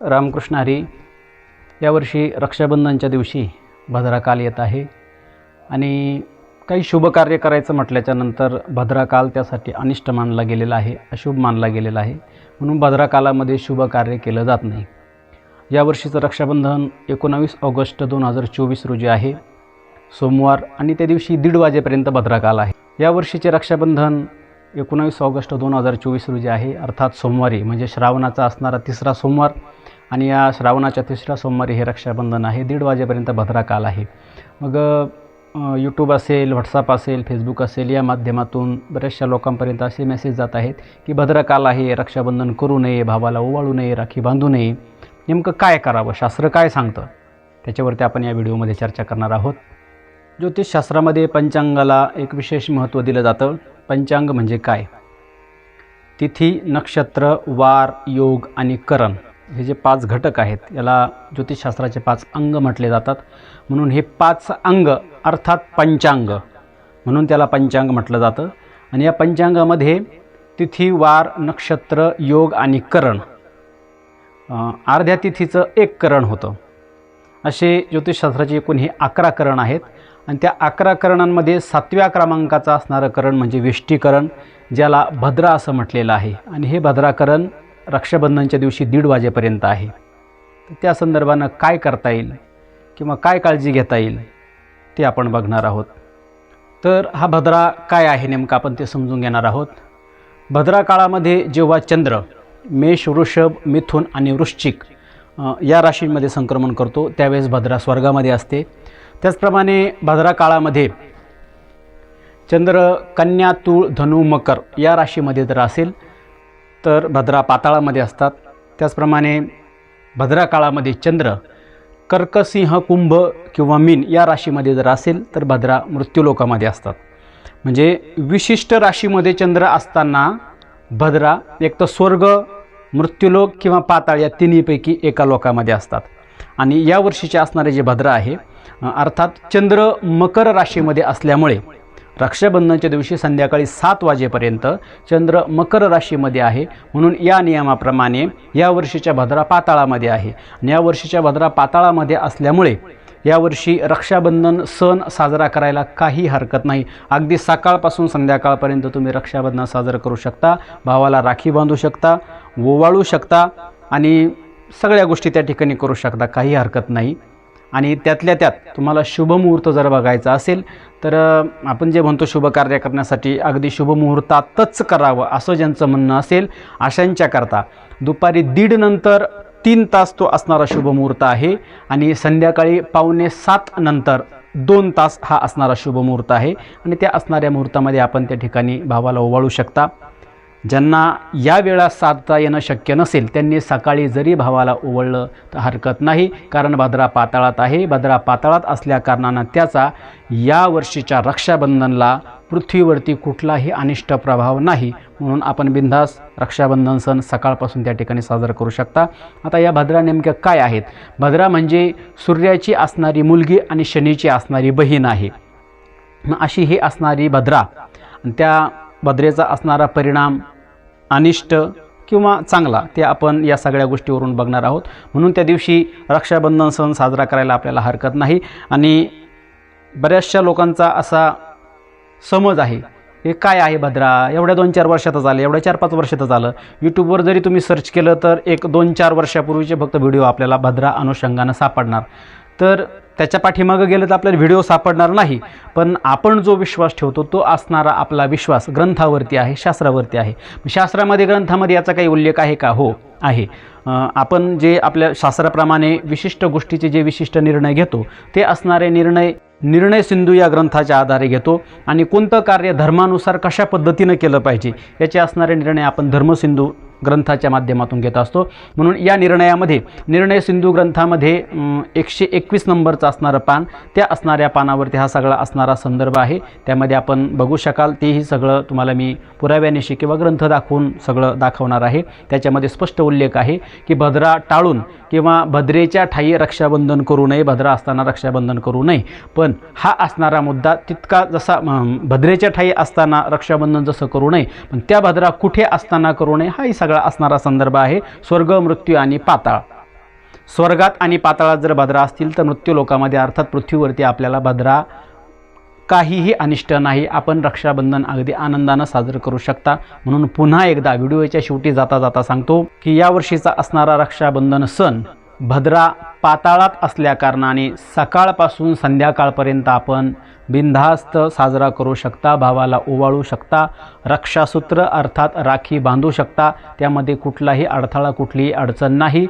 रामकृष्ण हरी यावर्षी रक्षाबंधनच्या दिवशी भद्राकाल येत आहे. आणि काही शुभ कार्य करायचं म्हटल्याच्या नंतर त्यासाठी अनिष्ट मानला गेलेला आहे अशुभ मानला गेलेला आहे. म्हणून भद्राकालामध्ये शुभ कार्य केलं जात नाही. यावर्षीचं रक्षाबंधन एकोणावीस ऑगस्ट दोन हजार चोवीस रोजी आहे. सोमवार आणि त्या दिवशी दीड वाजेपर्यंत भद्राकाल आहे. यावर्षीचे रक्षाबंधन एकोणावीस ऑगस्ट दोन हजार चोवीस रोजी आहे. अर्थात सोमवारी म्हणजे श्रावणाचा असणारा तिसरा सोमवार आणि या श्रावणाच्या तिसऱ्या सोमवारी हे रक्षाबंधन आहे. दीड वाजेपर्यंत भद्रा काल आहे. मग यूट्यूब असेल व्हॉट्सअप असेल फेसबुक असेल या माध्यमातून बऱ्याचशा लोकांपर्यंत असे मेसेज जात आहेत की भद्रा काल आहे रक्षाबंधन करू नये भावाला ओवाळू नये राखी बांधू नये. नेमकं काय करावं? शास्त्र काय सांगतं? त्याच्यावरती आपण या व्हिडिओमध्ये चर्चा करणार आहोत. ज्योतिषशास्त्रामध्ये पंचांगाला एक विशेष महत्त्व दिलं जातं. पंचांग म्हणजे काय? तिथी नक्षत्र वार योग आणि करण. हे जे पाच घटक आहेत याला ज्योतिषशास्त्राचे पाच अंग म्हटले जातात. म्हणून हे पाच अंग अर्थात पंचांग. म्हणून त्याला पंचांग म्हटलं जातं. आणि या पंचांगामध्ये तिथी वार नक्षत्र योग आणि करण. अर्ध्या तिथीचं एक करण होतं. असे ज्योतिषशास्त्राचे एकूण हे अकरा करण आहेत. आणि त्या अकरा करणांमध्ये सातव्या क्रमांकाचं असणारं करण म्हणजे वेष्टीकरण ज्याला भद्रा असं म्हटलेलं आहे. आणि हे भद्राकरण रक्षाबंधनच्या दिवशी दीड वाजेपर्यंत आहे. तर त्या संदर्भानं काय करता येईल किंवा काय काळजी घेता येईल ते आपण बघणार आहोत. तर हा भद्रा काय आहे नेमकं आपण ते समजून घेणार आहोत. भद्रा काळामध्ये जेव्हा चंद्र मेष वृषभ मिथुन आणि वृश्चिक या राशींमध्ये संक्रमण करतो त्यावेळेस भद्रा स्वर्गामध्ये असते. त्याचप्रमाणे भद्रा काळामध्ये चंद्र कन्या तूळ धनु मकर या राशीमध्ये जर असेल तर भद्रा पाताळामध्ये असतात. त्याचप्रमाणे भद्रा काळामध्ये चंद्र कर्कसिंह कुंभ किंवा मीन या राशीमध्ये जर असेल तर भद्रा मृत्यूलोकामध्ये असतात. म्हणजे विशिष्ट राशीमध्ये चंद्र असताना भद्रा एक तर स्वर्ग मृत्यूलोक किंवा पाताळ या तिन्हीपैकी एका लोकामध्ये असतात. आणि या वर्षीचे असणारे जे भद्रा आहे अर्थात चंद्र मकर राशीमध्ये असल्यामुळे रक्षाबंधनच्या दिवशी संध्याकाळी सात वाजेपर्यंत चंद्र मकर राशीमध्ये आहे. म्हणून या नियमाप्रमाणे या वर्षीच्या भद्रा पाताळामध्ये आहे. आणि या वर्षीच्या भद्रा पाताळामध्ये असल्यामुळे यावर्षी रक्षाबंधन सण साजरा करायला काही हरकत नाही. अगदी सकाळपासून संध्याकाळपर्यंत तुम्ही रक्षाबंधन साजरं करू शकता भावाला राखी बांधू शकता ओवाळू शकता आणि सगळ्या गोष्टी त्या ठिकाणी करू शकता. काही हरकत नाही. आणि त्यातल्या त्यात तुम्हाला शुभमुहूर्त जर बघायचा असेल तर आपण जे म्हणतो शुभ कार्य करण्यासाठी अगदी शुभमुहूर्तातच करावं असं ज्यांचं म्हणणं असेल अशांच्याकरता दुपारी दीड नंतर तीन तास तो असणारा शुभमुहूर्त आहे आणि संध्याकाळी पावणे सात नंतर दोन तास हा असणारा शुभमुहूर्त आहे आणि त्या असणाऱ्या मुहूर्तामध्ये आपण त्या ठिकाणी भावाला ओवाळू शकता. ज्यांना या वेळा साधता येणं शक्य नसेल त्यांनी सकाळी जरी भावाला ओवळलं तर हरकत नाही कारण भद्रा पाताळात आहे. भद्रा पाताळात असल्या कारणानं त्याचा या वर्षीच्या रक्षाबंधनला पृथ्वीवरती कुठलाही अनिष्ट प्रभाव नाही. म्हणून आपण बिंदास रक्षाबंधन सण सकाळपासून त्या ठिकाणी साजरा करू शकता. आता या भद्रा नेमक्या काय आहेत? भद्रा म्हणजे सूर्याची असणारी मुलगी आणि शनीची असणारी बहीण आहे. अशी ही असणारी भद्रा त्या भद्रेचा असणारा परिणाम अनिष्ट किंवा चांगला ते आपण या सगळ्या गोष्टीवरून बघणार आहोत. म्हणून त्या दिवशी रक्षाबंधन सण साजरा करायला आपल्याला हरकत नाही. आणि बऱ्याचशा लोकांचा असा समज आहे हे काय आहे भद्रा? एवढ्या दोन चार वर्षातच आलं एवढ्या चार पाच वर्षातच आलं. यूट्यूबवर जरी तुम्ही सर्च केलं तर एक दोन चार वर्षापूर्वीचे फक्त व्हिडिओ आपल्याला भद्रा अनुषंगानं सापडणार. तर त्याच्या पाठीमागं गेलं तर आपल्याला व्हिडिओ सापडणार नाही. पण आपण जो विश्वास ठेवतो तो असणारा आपला विश्वास ग्रंथावरती आहे शास्त्रावरती आहे. शास्त्रामध्ये ग्रंथामध्ये याचा काही उल्लेख आहे का? हो आहे. आपण जे आपल्या शास्त्राप्रमाणे विशिष्ट गोष्टीचे जे विशिष्ट निर्णय घेतो ते असणारे निर्णय निर्णय सिंधू या ग्रंथाच्या आधारे घेतो. आणि कोणतं कार्य धर्मानुसार कशा पद्धतीनं केलं पाहिजे याचे असणारे निर्णय आपण धर्मसिंधू ग्रंथाच्या माध्यमातून घेत असतो. म्हणून या निर्णयामध्ये निर्णय सिंधू ग्रंथामध्ये एकशे एकवीस नंबरचं असणारं पान त्या असणाऱ्या पानावरती हा सगळा असणारा संदर्भ आहे. त्यामध्ये आपण बघू शकाल तेही सगळं तुम्हाला मी पुराव्यानिशी किंवा ग्रंथ दाखवून सगळं दाखवणार आहे. त्याच्यामध्ये स्पष्ट उल्लेख आहे की भद्रा टाळून किंवा भद्रेच्या ठाई रक्षाबंधन करू नये भद्रा असताना रक्षाबंधन करू नये. पण हा असणारा मुद्दा तितका जसा भद्रेच्या ठाई असताना रक्षाबंधन जसं करू नये पण त्या भद्रा कुठे असताना करू नये हाही सगळा असणारा संदर्भ आहे स्वर्ग मृत्यू आणि पाताळ. स्वर्गात आणि पाताळात जर भद्रा असतील तर मृत्यू लोकामध्ये अर्थात पृथ्वीवरती आपल्याला भद्रा काहीही अनिष्ट नाही. आपण रक्षाबंधन अगदी आनंदानं साजरं करू शकता. म्हणून पुन्हा एकदा व्हिडिओच्या शेवटी जाता जाता सांगतो की यावर्षीचा असणारा रक्षाबंधन सण भद्रा पाताळात असल्याकारणाने सकाळपासून संध्याकाळपर्यंत आपण बिनधास्त साजरा करू शकता भावाला ओवाळू शकता रक्षासूत्र अर्थात राखी बांधू शकता. त्यामध्ये कुठलाही अडथळा कुठलीही अडचण नाही.